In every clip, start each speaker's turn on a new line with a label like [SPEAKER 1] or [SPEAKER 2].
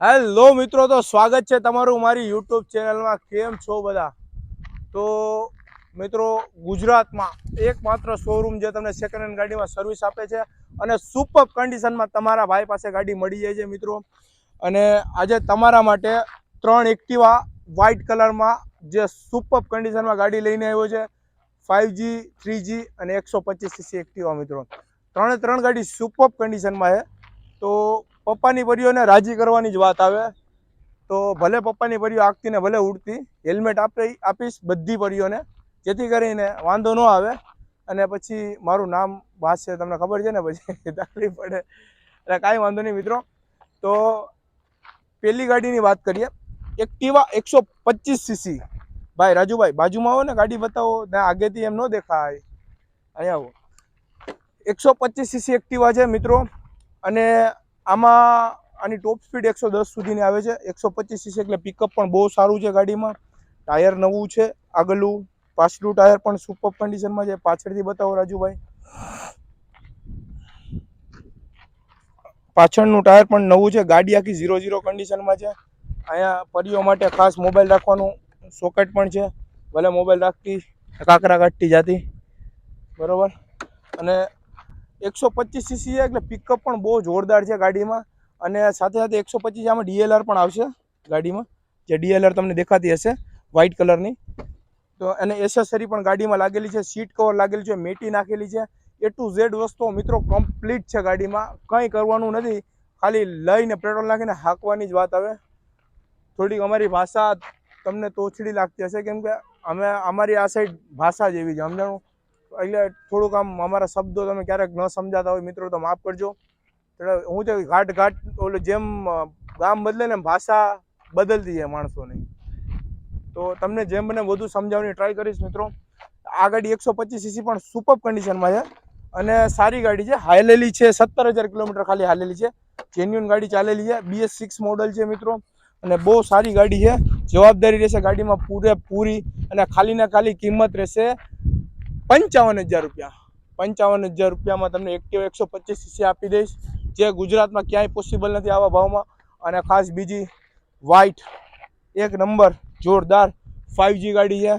[SPEAKER 1] Hello મિત્રો, તો સ્વાગત છે તમારું મારી યુટ્યુબ ચેનલમાં. કેમ છો બધા? તો મિત્રો, ગુજરાતમાં એકમાત્ર શોરૂમ જે તમને સેકન્ડ હેન્ડ ગાડીમાં સર્વિસ આપે છે અને સુપર કન્ડિશનમાં તમારા ભાઈ પાસે ગાડી મળી જાય છે મિત્રો. અને આજે તમારા માટે ત્રણ એક્ટિવા વ્હાઇટ કલરમાં જે સુપર કન્ડિશનમાં ગાડી લઈને આવ્યો છે. ફાઇવ જી થ્રી જી અને એકસો પચીસ સીસી એક્ટિવા મિત્રો. ત્રણે ત્રણ ગાડી સુપર કન્ડિશનમાં છે. તો પપ્પાની પરીઓને રાજી કરવાની જ વાત આવે. તો ભલે પપ્પાની પરીઓ આગતી ને ભલે ઉડતી, હેલ્મેટ આપી આપીશ બધી પરીઓને. જેથી કરીને વાંધો ન આવે. અને પછી મારું નામ વાંચશે, તમને ખબર છે ને પછી તકલીફ પડે. એટલે કાંઈ વાંધો નહીં મિત્રો. તો પેલી ગાડીની વાત કરીએ. એક્ટિવા એકસો પચીસ સીસી. ભાઈ રાજુભાઈ, બાજુમાં આવો ને, ગાડી બતાવો. ને, આગેથી એમ ન દેખાય. અહીંયા આવો. એકસો પચીસ સીસી એક્ટિવા છે મિત્રો. અને આમાં આની ટોપ સ્પીડ એકસો દસ સુધીની આવે છે. એકસો પચીસ સીસી એટલે પિકઅપ પણ બહુ સારું છે ગાડીમાં. ટાયર નવું છે, આગલું પાછલું ટાયર પણ સુપર કન્ડિશનમાં છે. પાછળથી બતાવો રાજુભાઈ. પાછળનું ટાયર પણ નવું છે. ગાડી આખી ઝીરો ઝીરો કન્ડિશનમાં છે. અહીંયા પરીઓ માટે ખાસ મોબાઈલ રાખવાનું સોકેટ પણ છે. ભલે મોબાઈલ રાખતી, કાંકરા કાઢતી જાતી. બરાબર? અને એકસો પચીસ સીસી છે એટલે પિકઅપ પણ બહુ જોરદાર છે ગાડીમાં. અને સાથે સાથે એકસો પચીસ આમાં ડીએલઆર પણ આવશે ગાડીમાં, જે ડીએલઆર તમને દેખાતી હશે વ્હાઇટ કલરની તો અને એસેસરી પણ ગાડીમાં લાગેલી છે સીટ કવર લાગેલી છે, મેટી નાખેલી છે. એ ટુ ઝેડ વસ્તુઓ મિત્રો કમ્પ્લીટ છે ગાડીમાં, કંઈ કરવાનું નથી, ખાલી લઈને પેટ્રોલ નાખીને હાંકવાની જ વાત આવે. થોડીક અમારી ભાષા તમને તોછડી લાગતી હશે, કેમ કે અમે, અમારી આ સાઈડ ભાષા જ એવી છે, સમજાણું? એટલે થોડુંક આમ અમારા શબ્દો તમે ક્યારેક ન સમજાતા હોય, મિત્રો, તો માફ કરજો. હું તો ઘાટ ઘાટ ઓલું જેમ ગામ બદલે ને ભાષા બદલતી છે માણસોની. તો તમને જેમ મને વધુ સમજાવવાની ટ્રાય કરીશ, મિત્રો. આ ગાડી એકસો પચીસ સીસી પણ સુપર કન્ડિશનમાં છે અને સારી ગાડી છે. હાલેલી છે, સત્તર હજાર કિલોમીટર ખાલી હાલેલી છે. જેન્યુન ગાડી ચાલેલી છે. બીએસ સિક્સ મોડલ છે, મિત્રો. અને બહુ સારી ગાડી છે. જવાબદારી રહેશે ગાડીમાં પૂરેપૂરી અને ખાલી ને ખાલી કિંમત રહેશે પંચાવન હજાર રૂપિયા. પંચાવન હજાર રૂપિયામાં તમને એક્ટિવ એકસો પચીસ સીસી આપી દઈશ. જે ગુજરાતમાં ક્યાંય પોસિબલ નથી આવા ભાવમાં. અને ખાસ બીજી વ્હાઇટ એક નંબર જોરદાર ફાઇવજી ગાડી છે.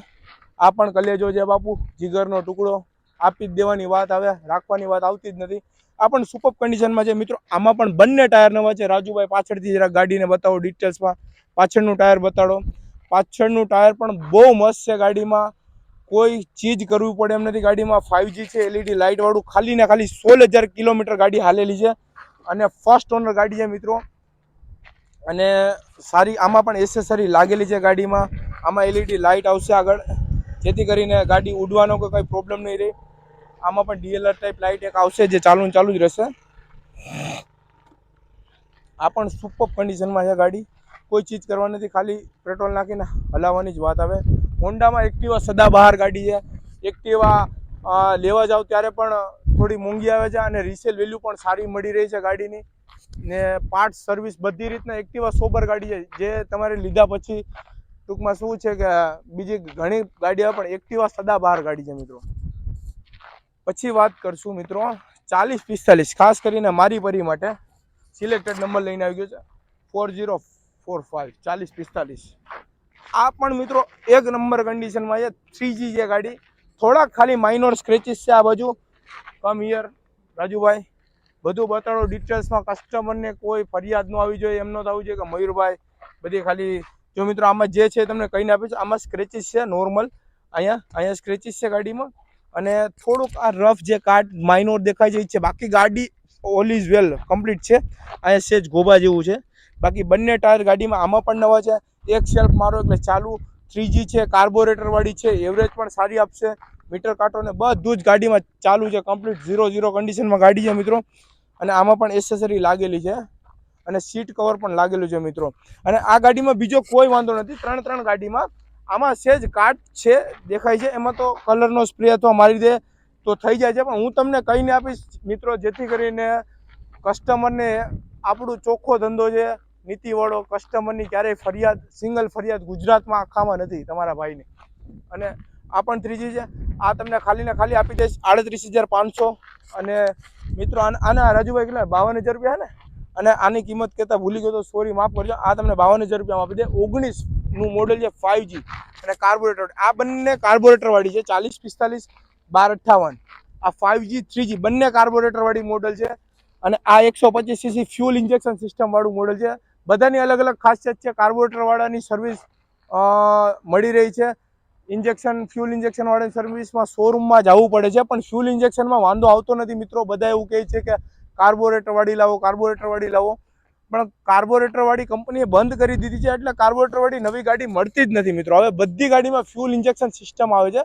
[SPEAKER 1] આ પણ કલેજો છે બાપુ. જીગરનો ટુકડો. આપી જ દેવાની વાત આવે રાખવાની વાત આવતી જ નથી. આ પણ સુપર કન્ડિશનમાં છે. મિત્રો, આમાં પણ બંને ટાયર નવા છે. રાજુભાઈ પાછળથી જરા ગાડીને બતાવો ડિટેલ્સમાં પાછળનું ટાયર બતાડો. પાછળનું ટાયર પણ બહુ મસ્ત છે ગાડીમાં. કોઈ ચીજ કરવી પડે એમ નથી. ગાડીમાં ફાઇવજી છે એલઈડી લાઇટવાળું ખાલી ને ખાલી સોળ હજાર કિલોમીટર ગાડી હાલેલી છે. અને ફર્સ્ટ ઓનર ગાડી છે મિત્રો. અને સારી આમાં પણ એસેસરી લાગેલી છે ગાડીમાં. આમાં એલઈડી લાઇટ આવશે આગળ. જેથી કરીને ગાડી ઉડવાનો કોઈ કંઈ પ્રોબ્લેમ નહીં રહે. આમાં પણ ડીએલઆર ટાઈપ લાઇટ એક આવશે જે ચાલુ ચાલુ જ રહેશે. આ પણ સુપર કન્ડિશનમાં છે ગાડી. કોઈ ચીજ કરવા નથી. ખાલી પેટ્રોલ નાખીને હલાવવાની જ વાત આવે. હોન્ડામાં એક્ટિવા સદા બહાર ગાડી છે. એક્ટિવા લેવા જાવ ત્યારે પણ થોડી મોંઘી આવે છે અને રિસેલ વેલ્યુ પણ સારી મળી રહી છે ગાડીની. ને પાર્ટ સર્વિસ બધી રીતના એક્ટિવા સોબર ગાડી છે. જે તમારે લીધા પછી ટૂંકમાં શું છે કે, બીજી ઘણી ગાડીઓ પણ એક્ટિવા સદા બહાર ગાડી છે મિત્રો. પછી વાત કરશું મિત્રો ચાલીસ પિસ્તાલીસ, ખાસ કરીને મારી પરી માટે. સિલેક્ટેડ નંબર લઈને આવી ગયો છે. ફોર ઝીરો ફોર ફાઇવ ચાલીસ પિસ્તાલીસ. આ પણ મિત્રો એક નંબર કન્ડિશનમાં છે. થ્રીજી છે ગાડી. થોડાક ખાલી માઇનોર સ્ક્રેચીસ છે આ બાજુ. Come here Rajubhai. બધું બતાડો ડિટેલ્સમાં કસ્ટમરને કોઈ ફરિયાદ ન આવી જોઈએ. એમ ન થવું જોઈએ કે મયુરભાઈ, બધી ખાલી જો મિત્રો આમાં જે છે તમને કહીને આપીશ. આમાં સ્ક્રેચીસ છે નોર્મલ અહીંયા અહીંયા સ્ક્રેચીસ છે ગાડીમાં. અને થોડુંક આ રફ જે કાર્ડ માઇનોર દેખાય જાય છે. બાકી ગાડી ઓલ ઇઝ વેલ કમ્પ્લીટ છે. અહીંયા સેજ ગોબા જેવું છે. બાકી બંને ટાયર ગાડીમાં આમાં પણ નવા છે. એક સેલ્ફ મારો એટલે ચાલુ. થ્રીજી છે કાર્બોરેટર વાળી છે એવરેજ પણ સારી આપશે. મીટર કાંટો ને બધું જ ગાડીમાં ચાલુ છે કમ્પ્લીટ ઝીરો ઝીરો કન્ડિશનમાં ગાડી છે મિત્રો. અને આમાં પણ એસેસરી લાગેલી છે. અને સીટ કવર પણ લાગેલું છે મિત્રો. અને આ ગાડીમાં બીજો કોઈ વાંધો નથી. ત્રણ ત્રણ ગાડીમાં આમાં સેજ કાટ છે, દેખાય છે. એમાં તો કલરનો સ્પ્રે અથવા મારી દે તો થઈ જાય છે. પણ હું તમને કહીને આપીશ, મિત્રો, જેથી કરીને કસ્ટમરને આપણું ચોખ્ખો ધંધો છે નીતિવાળો કસ્ટમરની ક્યારેય ફરિયાદ સિંગલ ફરિયાદ ગુજરાતમાં આખામાં નથી તમારા ભાઈને. અને આ પણ ત્રીજી છે, આ તમને ખાલી ને ખાલી આપી દઈશ આડત્રીસ હજાર પાંચસો. અને મિત્રો, આના આના રાજુભાઈ કેટલા? બાવન હજાર રૂપિયા ને? અને આની કિંમત કહેતા ભૂલી ગયો તો સોરી માફ કરજો. આ તમને બાવન હજાર રૂપિયામાં આપી દે. ઓગણીસનું મોડેલ છે ફાઇવજી અને કાર્બોરેટર આ બંને કાર્બોરેટરવાળી છે, ચાલીસ, પિસ્તાલીસ, બાર, અઠ્ઠાવન. આ ફાઇવજી થ્રીજી બંને કાર્બોરેટરવાળી મોડલ છે. અને આ એકસો પચીસ સીસી ફ્યુલ ઇન્જેક્શન સિસ્ટમવાળું મોડલ છે. બધાની અલગ અલગ ખાસિયત છે. કાર્બોરેટરવાળાની સર્વિસ મળી રહી છે. ઇન્જેક્શન ફ્યુલ ઇન્જેક્શનવાળાની સર્વિસમાં શોરૂમમાં જવું પડે છે. પણ ફ્યુલ ઇન્જેક્શનમાં વાંધો આવતો નથી મિત્રો. બધા એવું કહે છે કે કાર્બોરેટરવાળી લાવો કાર્બોરેટરવાળી લાવો. પણ કાર્બોરેટરવાળી કંપનીએ બંધ કરી દીધી છે એટલે કાર્બોરેટરવાળી નવી ગાડી મળતી જ નથી મિત્રો. હવે બધી ગાડીમાં ફ્યુલ ઇન્જેક્શન સિસ્ટમ આવે છે.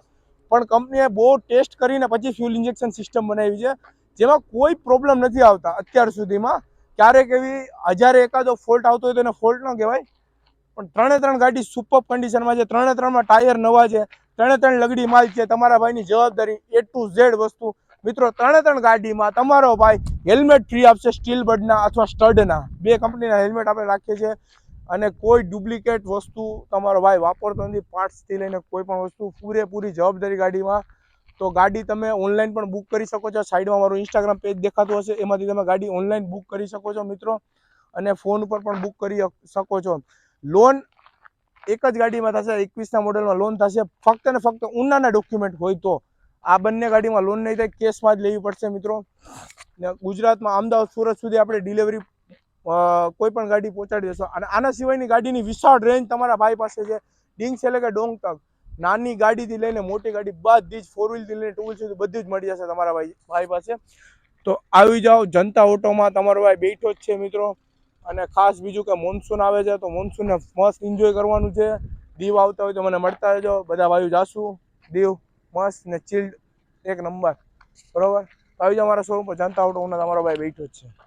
[SPEAKER 1] પણ કંપનીએ બહુ ટેસ્ટ કરીને પછી ફ્યુલ ઇન્જેક્શન સિસ્ટમ બનાવી છે. જેમાં કોઈ પ્રોબ્લેમ નથી આવતા અત્યાર સુધીમાં. ક્યારેક એવી હજારે એકાદો ફોલ્ટ આવતો હોય તો એને ફોલ્ટ ન કહેવાય. પણ ત્રણે ત્રણ ગાડી સુપર કન્ડિશનમાં છે. ત્રણે ત્રણમાં ટાયર નવા છે. ત્રણે ત્રણ લગડી માલ છે. તમારા ભાઈની જવાબદારી એ ટુ ઝેડ વસ્તુ. મિત્રો, ત્રણે ત્રણ ગાડીમાં તમારો ભાઈ હેલ્મેટ ફ્રી આપશે સ્ટીલ બર્ડના અથવા સ્ટડના બે કંપનીના હેલ્મેટ આપણે રાખીએ છીએ. અને કોઈ ડુપ્લિકેટ વસ્તુ તમારો ભાઈ વાપરતો નથી. પાર્ટ્સથી લઈને કોઈ પણ વસ્તુ પૂરેપૂરી જવાબદારી ગાડીમાં તો ગાડી તમે ઓનલાઈન પણ બુક કરી શકો છો. સાઈડમાં મારું ઇન્સ્ટાગ્રામ પેજ દેખાતું હશે. એમાંથી તમે ગાડી ઓનલાઈન બુક કરી શકો છો મિત્રો. અને ફોન ઉપર પણ બુક કરી શકો છો. લોન એક જ ગાડીમાં થશે, એકવીસના મોડલમાં લોન થશે. ફક્ત ને ફક્ત ઉનાના ડોક્યુમેન્ટ હોય તો. આ બંને ગાડીમાં લોન નહીં થાય કેશમાં જ લેવી પડશે મિત્રો. ને ગુજરાતમાં અમદાવાદ, સુરત સુધી આપણે ડિલિવરી કોઈ પણ ગાડી પહોંચાડી દેશો. અને આના સિવાયની ગાડીની વિશાળ રેન્જ તમારા ભાઈ પાસે છે. ડિંગ છે એટલે કે ડોંગ તક નાની ગાડીથી લઈને મોટી ગાડી બધી જ ફોર વ્હીલથી લઈને ટુ વ્હીલ સુધી બધી જ મળી જશે તમારા ભાઈ ભાઈ પાસે. તો આવી જાઓ, જનતા ઓટોમાં તમારો ભાઈ બેઠો જ છે મિત્રો. અને ખાસ બીજું કે મોન્સૂન આવે છે, તો મોન્સૂનને મસ્ત એન્જોય કરવાનું છે. દીવ આવતા હોય તો મને મળતા રહેજો. બધા ભાઈઓ જાશું. દીવ મસ્ત ને ચિલ્ડ એક નંબર. બરાબર? આવી જાઓ મારા શોરૂમ પર. જનતા ઓટોમાં તમારો ભાઈ બેઠો જ છે.